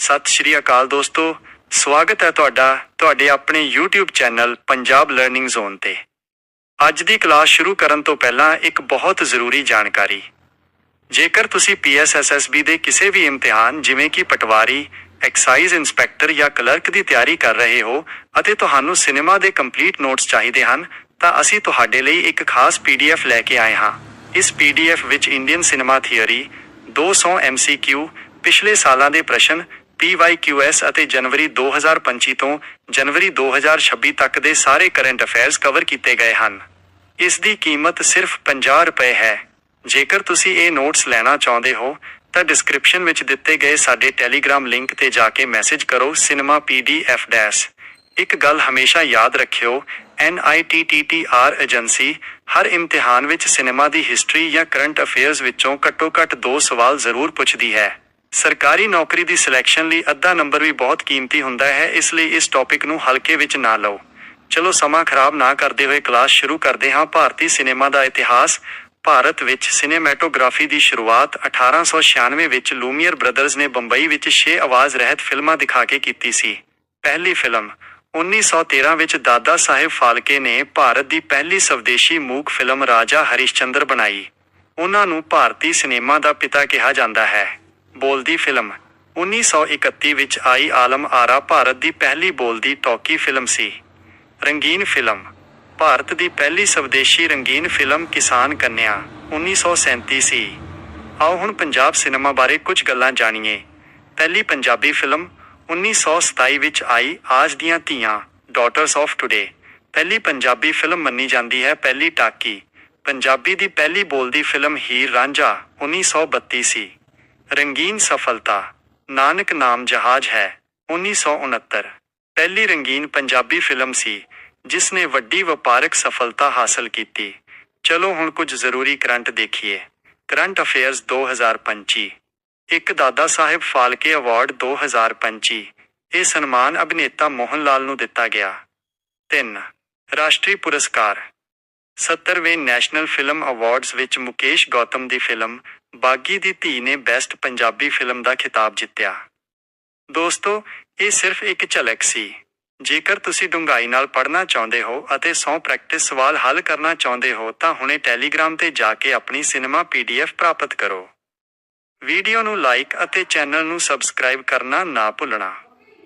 ਸਤਿ ਸ਼੍ਰੀ ਅਕਾਲ ਦੋਸਤੋ, ਸਵਾਗਤ ਹੈ ਤੁਹਾਡਾ, ਤੁਹਾਡੇ ਆਪਣੇ YouTube channel Punjab Learning Zone ਤੇ। ਅੱਜ ਦੀ ਕਲਾਸ ਸ਼ੁਰੂ ਕਰਨ ਤੋਂ ਪਹਿਲਾਂ ਇੱਕ ਬਹੁਤ ਜ਼ਰੂਰੀ ਜਾਣਕਾਰੀ। ਜੇਕਰ ਤੁਸੀਂ PSSSB ਦੇ ਕਿਸੇ ਵੀ ਇਮਤਿਹਾਨ, ਜਿਵੇਂ ਕਿ ਪਟਵਾਰੀ ਐਕਸਾਈਜ਼ ਇੰਸਪੈਕਟਰ ਜਾਂ ਕਲਰਕ ਦੀ ਤਿਆਰੀ ਕਰ ਰਹੇ ਹੋ ਅਤੇ ਤੁਹਾਨੂੰ ਸਿਨੇਮਾ ਦੇ ਕੰਪਲੀਟ ਨੋਟਸ ਚਾਹੀਦੇ ਹਨ, ਤਾਂ ਅਸੀਂ ਤੁਹਾਡੇ ਲਈ ਇੱਕ ਖਾਸ PDF ਲੈ ਕੇ ਆਏ ਹਾਂ। ਇਸ PDF ਵਿੱਚ ਇੰਡੀਅਨ ਸਿਨੇਮਾ ਥਿਊਰੀ 200 MCQ ਪਿਛਲੇ ਸਾਲਾਂ ਦੇ ਪ੍ਰਸ਼ਨ PYQS ਅਤੇ ਜਨਵਰੀ 2025 ਤੋਂ ਜਨਵਰੀ 2026 ਤੱਕ ਦੇ ਸਾਰੇ ਕਰੰਟ ਅਫੇਅਰਸ ਕਵਰ ਕੀਤੇ ਗਏ ਹਨ। ਇਸ ਦੀ ਕੀਮਤ ਸਿਰਫ 50 ਰੁਪਏ ਹੈ। ਜੇਕਰ ਤੁਸੀਂ ਇਹ ਨੋਟਸ ਲੈਣਾ ਚਾਹੁੰਦੇ ਹੋ, ਤਾਂ ਡਿਸਕ੍ਰਿਪਸ਼ਨ ਵਿੱਚ ਦਿੱਤੇ ਗਏ ਸਾਡੇ ਟੈਲੀਗ੍ਰਾਮ ਲਿੰਕ ਤੇ ਜਾ ਕੇ ਮੈਸੇਜ ਕਰੋ ਸਿਨੇਮਾ ਪੀਡੀਐਫ ਡੈਸ਼ ਇੱਕ ਗੱਲ ਹਮੇਸ਼ਾ ਯਾਦ ਰੱਖਿਓ NITTTR ਏਜੰਸੀ ਹਰ ਇਮਤਿਹਾਨ ਵਿੱਚ ਸਿਨੇਮਾ ਦੀ ਹਿਸਟਰੀ ਜਾਂ ਕਰੰਟ ਅਫੇਅਰਸ ਵਿੱਚੋਂ ਘੱਟੋ-ਘੱਟ ਦੋ ਸਵਾਲ ਜ਼ਰੂਰ ਪੁੱਛਦੀ ਹੈ। ਸਰਕਾਰੀ ਨੌਕਰੀ ਦੀ ਸਿਲੈਕਸ਼ਨ ਲਈ ਅੱਧਾ ਨੰਬਰ ਵੀ ਬਹੁਤ ਕੀਮਤੀ ਹੁੰਦਾ ਹੈ, ਇਸ ਲਈ ਇਸ ਟੌਪਿਕ ਨੂੰ ਹਲਕੇ ਵਿੱਚ ਨਾ ਲਓ। ਚਲੋ ਸਮਾਂ ਖਰਾਬ ਨਾ ਕਰਦੇ ਹੋਏ ਕਲਾਸ ਸ਼ੁਰੂ ਕਰਦੇ ਹਾਂ। ਭਾਰਤੀ ਸਿਨੇਮਾ ਦਾ ਇਤਿਹਾਸ, ਭਾਰਤ ਵਿੱਚ ਸਿਨੇਮੈਟੋਗ੍ਰਾਫੀ ਦੀ ਸ਼ੁਰੂਆਤ 1896 ਵਿੱਚ ਲੂਮੀਅਰ ਬ੍ਰਦਰਜ਼ ਨੇ ਬੰਬਈ ਵਿੱਚ 6 ਆਵਾਜ਼ ਰਹਿਤ ਫਿਲਮਾਂ ਦਿਖਾ ਕੇ ਕੀਤੀ ਸੀ। ਪਹਿਲੀ ਫਿਲਮ 1913 ਵਿੱਚ ਦਾਦਾ ਸਾਹਿਬ ਫਾਲਕੇ ਨੇ ਭਾਰਤ ਦੀ ਪਹਿਲੀ ਸਵਦੇਸ਼ੀ ਮੂਕ ਫਿਲਮ ਰਾਜਾ ਹਰੀਸ਼ਚੰਦਰ ਬਣਾਈ। ਉਹਨਾਂ ਨੂੰ ਭਾਰਤੀ ਸਿਨੇਮਾ ਦਾ ਪਿਤਾ ਕਿਹਾ ਜਾਂਦਾ ਹੈ। ਬੋਲਦੀ ਫਿਲਮ। 1931 ਵਿੱਚ ਆਈ ਆਲਮ ਆਰਾ ਭਾਰਤ ਦੀ ਪਹਿਲੀ ਬੋਲਦੀ ਟੌਕੀ ਫਿਲਮ ਸੀ। ਰੰਗੀਨ ਫਿਲਮ। ਭਾਰਤ ਦੀ ਪਹਿਲੀ ਸਵਦੇਸ਼ੀ ਰੰਗੀਨ ਫਿਲਮ ਕਿਸਾਨ ਕੰਨਿਆ 1937 ਸੀ ਆਓ ਹੁਣ ਪੰਜਾਬ ਸਿਨੇਮਾ ਬਾਰੇ ਕੁਝ ਗੱਲਾਂ ਜਾਣੀਏ। ਪਹਿਲੀ ਪੰਜਾਬੀ ਫਿਲਮ 1927 ਵਿੱਚ ਆਈ ਆਜ ਦੀਆਂ ਧੀਆਂ ਡਾਟਰਸ ਆਫ ਟੁਡੇ ਪਹਿਲੀ ਪੰਜਾਬੀ ਫਿਲਮ ਮੰਨੀ ਜਾਂਦੀ ਹੈ ਪਹਿਲੀ ਟਾਕੀ। ਪੰਜਾਬੀ ਦੀ ਪਹਿਲੀ ਬੋਲਦੀ ਫਿਲਮ ਹੀਰ ਰਾਂਝਾ 1932 ਸੀ। ਰੰਗੀਨ ਸਫਲਤਾ, ਨਾਨਕ ਨਾਮ ਜਹਾਜ਼ ਹੈ 1969 ਪਹਿਲੀ ਰੰਗੀਨ ਪੰਜਾਬੀ ਫਿਲਮ ਸੀ ਜਿਸ ਨੇ ਵੱਡੀ ਵਪਾਰਕ ਸਫਲਤਾ ਹਾਸਲ ਕੀਤੀ। ਚਲੋ ਹੁਣ ਕੁਝ ਜ਼ਰੂਰੀ ਕਰੰਟ ਦੇਖੀਏ। ਕਰੰਟ ਅਫੇਅਰਸ 2025 ਇੱਕ ਦਾਦਾ ਸਾਹਿਬ ਫਾਲਕੇ ਅਵਾਰਡ 2025 ਇਹ ਸਨਮਾਨ ਅਭਿਨੇਤਾ ਮੋਹਨ ਲਾਲ ਨੂੰ ਦਿੱਤਾ ਗਿਆ। 3 ਰਾਸ਼ਟਰੀ ਪੁਰਸਕਾਰ। 70ਵੇਂ ਨੈਸ਼ਨਲ ਫਿਲਮ ਅਵਾਰਡਸ ਵਿੱਚ ਮੁਕੇਸ਼ ਗੌਤਮ ਦੀ ਫਿਲਮ ਬਾਗੀ ਦੀ ਧੀ ਨੇ ਬੈਸਟ ਪੰਜਾਬੀ ਫਿਲਮ ਦਾ ਖਿਤਾਬ ਜਿੱਤਿਆ। ਦੋਸਤੋ, ਇਹ ਸਿਰਫ ਇੱਕ ਝਲਕ ਸੀ। ਜੇਕਰ ਤੁਸੀਂ ਡੂੰਘਾਈ ਨਾਲ ਪੜ੍ਹਨਾ ਚਾਹੁੰਦੇ ਹੋ ਅਤੇ 100 ਪ੍ਰੈਕਟਿਸ ਸਵਾਲ ਹੱਲ ਕਰਨਾ ਚਾਹੁੰਦੇ ਹੋ, ਤਾਂ ਹੁਣੇ ਟੈਲੀਗ੍ਰਾਮ ਤੇ ਜਾ ਕੇ ਆਪਣੀ ਸਿਨੇਮਾ ਪੀਡੀਐਫ ਪ੍ਰਾਪਤ ਕਰੋ। ਵੀਡੀਓ ਨੂੰ ਲਾਈਕ ਅਤੇ ਚੈਨਲ ਨੂੰ ਸਬਸਕ੍ਰਾਈਬ ਕਰਨਾ ਨਾ ਭੁੱਲਣਾ।